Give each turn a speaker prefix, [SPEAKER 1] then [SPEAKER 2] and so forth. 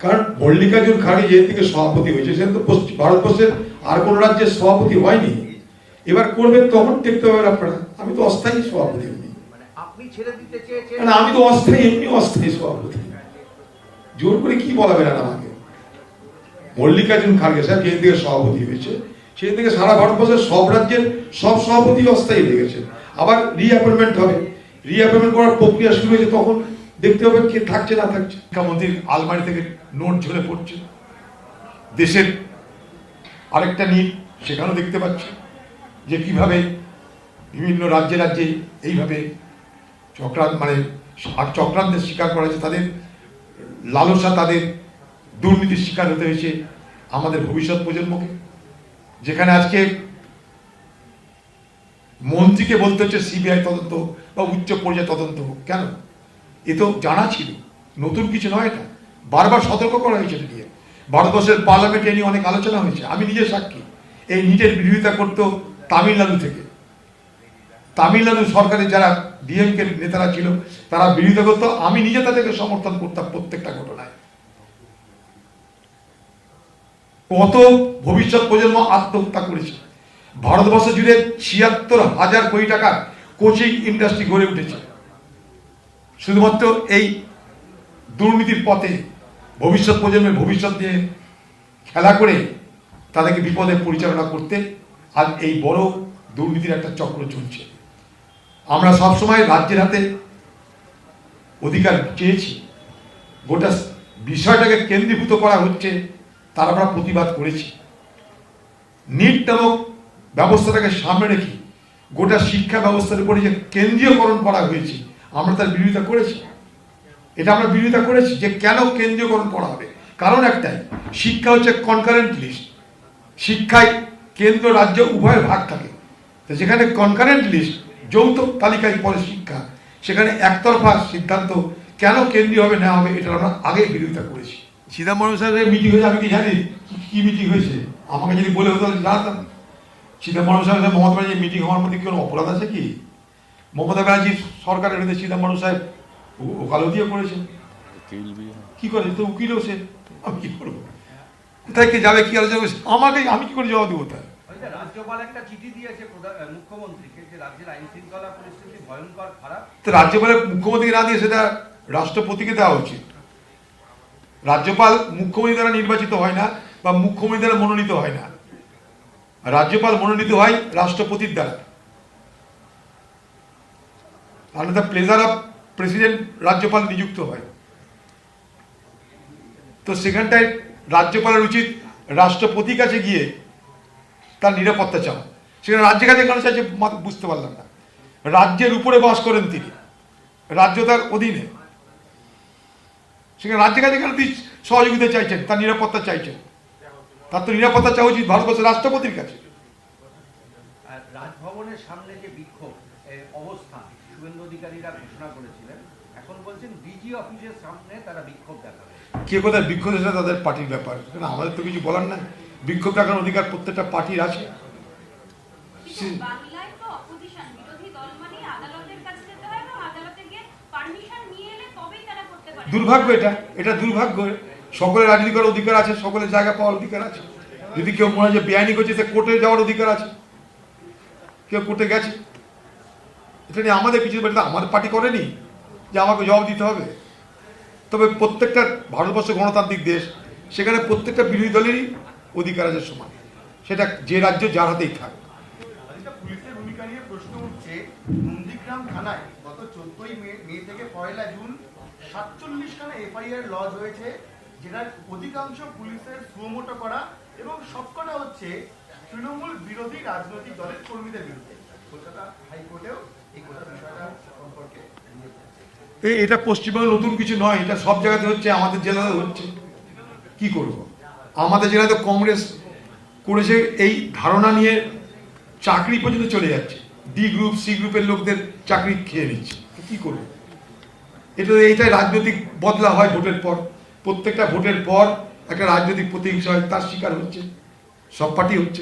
[SPEAKER 1] কারণ মল্লিকার্জুন খাড়গে যে থেকে সভাপতি হয়েছে সেটা তো পশ্চিম ভারতবর্ষের আর কোন রাজ্যের সভাপতি হয়নি। এবার করবেন তখন দেখতে পাবেন আপনারা। আমি তো অস্থায়ী সভাপতি হইনি।
[SPEAKER 2] মানে আপনি ছেড়ে দিতে চেয়েছেন।
[SPEAKER 1] না আমি তো অস্থায়ী এমনি অস্থায়ী সভাপতি। জোর করে কি বলাবেন আর আমাকে? মল্লিকার্জুন খাড়গে স্যার যে থেকে সভাপতি হয়েছে সেই থেকে সারা ভারতবর্ষের সব রাজ্যের সব সভাপতি অস্থায়ী হয়ে গেছে। আবার রিঅ্যাপয়েন্টমেন্ট হবে। রিঅ্যাপয়েন্টমেন্ট করার প্রক্রিয়া শুরু হয়েছে তখন দেখতে হবে কে থাকছে, না থাকছে। শিক্ষামন্ত্রীর আলমারি থেকে নোট ঝরে পড়ছে। দেশের আরেকটা নিট সেখানেও দেখতে পাচ্ছি যে কীভাবে বিভিন্ন রাজ্যে রাজ্যে এইভাবে চক্রান্ত মানে আর চক্রান্তের শিকার করা হয়েছে, তাদের লালসা, তাদের দুর্নীতির শিকার হতে হয়েছে আমাদের ভবিষ্যৎ প্রজন্মকে। যেখানে আজকে মন্ত্রীকে বলতে হচ্ছে, সিবিআই তদন্ত বা উচ্চ পর্যায়ে তদন্ত কেন? এ তো জানা ছিল। নতুন কিছু নয় এটা। বারবার সতর্ক করা হয়েছে এটা নিয়ে। ভারতবর্ষের পার্লামেন্টে নিয়ে অনেক আলোচনা হয়েছে। আমি নিজে সাক্ষী। এই নিটের বিরোধিতা করতো তামিলনাড়ু থেকে। তামিলনাড়ু সরকারের যারা ডিএমকে নেতারা ছিল, তারা বিরোধিতা করতো। আমি নিজে তাদেরকে সমর্থন করতাম প্রত্যেকটা ঘটনায়। কত ভবিষ্যৎ প্রজন্ম আত্মহত্যা করেছে। ভারতবর্ষ জুড়ে ছিয়াত্তর হাজার কোটি টাকার কোচিং ইন্ডাস্ট্রি গড়ে উঠেছে। শুধুমাত্র এই দুর্নীতির পথে ভবিষ্যৎ প্রজন্মের ভবিষ্যৎ নিয়ে খেলা করে তাদেরকে বিপদে পরিচালনা করতে আজ এই বড় দুর্নীতির একটা চক্র চলছে। আমরা সবসময় রাজ্যের হাতে অধিকার চেয়েছি। গোটা বিষয়টাকে কেন্দ্রীভূত করা হচ্ছে, তার আমরা প্রতিবাদ করেছি। নিট নামক ব্যবস্থাটাকে সামনে রেখে গোটা শিক্ষা ব্যবস্থার উপরে যে কেন্দ্রীয়করণ করা হয়েছে আমরা তার বিরোধিতা করেছি। এটা আমরা বিরোধিতা করেছি যে কেন কেন্দ্রীয়করণ করা হবে? কারণ একটাই, শিক্ষা হচ্ছে কনকারেন্ট লিস্ট শিক্ষায় কেন্দ্র, রাজ্য উভয়ের ভাগ থাকে। তো যেখানে কনকারেন্ট লিস্ট যৌথ তালিকায় পরে শিক্ষা, সেখানে একতরফা সিদ্ধান্ত কেন কেন্দ্রীয় হবে নেওয়া হবে এটা আমরা আগে বিরোধিতা করেছি। সীতামরম সাহেবের মিটিং হয়েছে, আমি কি জানি? কি- মিটিং হয়েছে? আমাকে যদি বলে হতো জানতাম। সীতামরম সাহেবের মমতা মিটিং হওয়ার মধ্যে কোনো অপরাধ আছে কি? মমতা ব্যানার্জি সরকারের বিরুদ্ধে সীতামরম সাহেব ও- ওকালতিও করেছেন। কি করে? তো উকিলও সে। আমি কি করব? কোথায় কে যাবে কি আলোচনা করবে? আমাকে আমি কি করে জবাব দেবো
[SPEAKER 2] তাই রাজ্যপাল একটা চিঠি দিয়েছে মুখ্যমন্ত্রীকে যে রাজ্যের আইন শৃঙ্খলা পরিস্থিতি ভয়ঙ্কর খারাপ।
[SPEAKER 1] তো রাজ্যপালের মুখ্যমন্ত্রীকে না দিয়ে সেটা রাষ্ট্রপতিকে দেওয়া উচিত। রাজ্যপাল মুখ্যমন্ত্রী দ্বারা নির্বাচিত হয় না বা মুখ্যমন্ত্রী দ্বারা মনোনীত হয় না। রাজ্যপাল মনোনীত হয় রাষ্ট্রপতির দ্বারা। Under the pleasure of president রাজ্যপাল নিযুক্ত হয়। তো সেখানটায় রাজ্যপালের উচিত রাষ্ট্রপতির কাছে গিয়ে তার নিরাপত্তা চাওয়া। সেখানে রাজ্যের কাছে কেন চাইছে বুঝতে পারলাম না। রাজ্যের উপরে বাস করেন তিনি। রাজ্য তার অধীনে। সেখানে রাজ্যের কাছে কেন তিনি সহযোগিতা চাইছেন, তার নিরাপত্তা চাইছেন? তার তো নিরাপত্তা চাওয়া উচিত ভারতবর্ষের রাষ্ট্রপতির কাছে।
[SPEAKER 2] রাজভবনের সামনে যে বিক্ষোভ অবস্থান শুভেন্দু অধিকারীরা ঘোষণা করেছিলেন। এখন বলছেন ডিজি অফিসের সামনে তারা বিক্ষোভ দেখাবে।
[SPEAKER 1] কে কোথায় বিক্ষোভ এসে তাদের পার্টির ব্যাপার। কারণ আমাদের তো কিছু বলার নাই। বিক্ষোভ দেখার অধিকার প্রত্যেকটা পার্টির আছে।
[SPEAKER 3] কিন্তু বাংলায় তো অপোজিশন বিরোধী দল মানে আদালতের কাছে যেতে হয় এবং আদালতে গিয়ে পারমিশন নিয়ে এলে তবেই তারা করতে পারে।
[SPEAKER 1] দুর্ভাগ্য এটা। এটা দুর্ভাগ্য। সকলের রাজনীতি করার অধিকার আছে সকলের জায়গা পাওয়ার অধিকার আছে। যদি কেউ মনে হয় যে বেআইনি করছে সে কোর্টে যাওয়ার অধিকার আছে। কেউ কোর্টে গেছে। এটা নিয়ে আমাদের কিছু ব্যাপারে আমাদের পার্টি করেনি যে আমাকে জবাব দিতে হবে। তবে প্রত্যেকটা ভারতবর্ষ গণতান্ত্রিক দেশ, সেখানে প্রত্যেকটা বিরোধী দলেরই অধিকার আছে সমান। সেটা যে রাজ্য যার হাতেই থাক।
[SPEAKER 4] পুলিশের ভূমিকা নিয়ে প্রশ্ন উঠছে, নন্দীগ্রাম থানায় গত চোদ্দই মে থেকে পয়লা জুন হয়েছে, যেটার অধিকাংশ পুলিশের করা এবং সবকটা হচ্ছে তৃণমূল বিরোধী রাজনৈতিক দলের কর্মীদের বিরুদ্ধে।
[SPEAKER 1] এটা পশ্চিমবঙ্গে নতুন কিছু নয়, এটা সব জায়গাতে হচ্ছে, আমাদের জেলাতে হচ্ছে। কি করব? আমাদের জেলাতে কংগ্রেস করেছে, এই ধারণা নিয়ে চাকরি পর্যন্ত চলে যাচ্ছে। ডি গ্রুপ সি গ্রুপের লোকদের চাকরি খেয়ে নিচ্ছে। কি করব? এটা এইটাই রাজনৈতিক বদলা হয় ভোটের পর। প্রত্যেকটা ভোটের পর একটা রাজনৈতিক প্রতিহিংসা হয়, তার শিকার হচ্ছে। সব পার্টি হচ্ছে।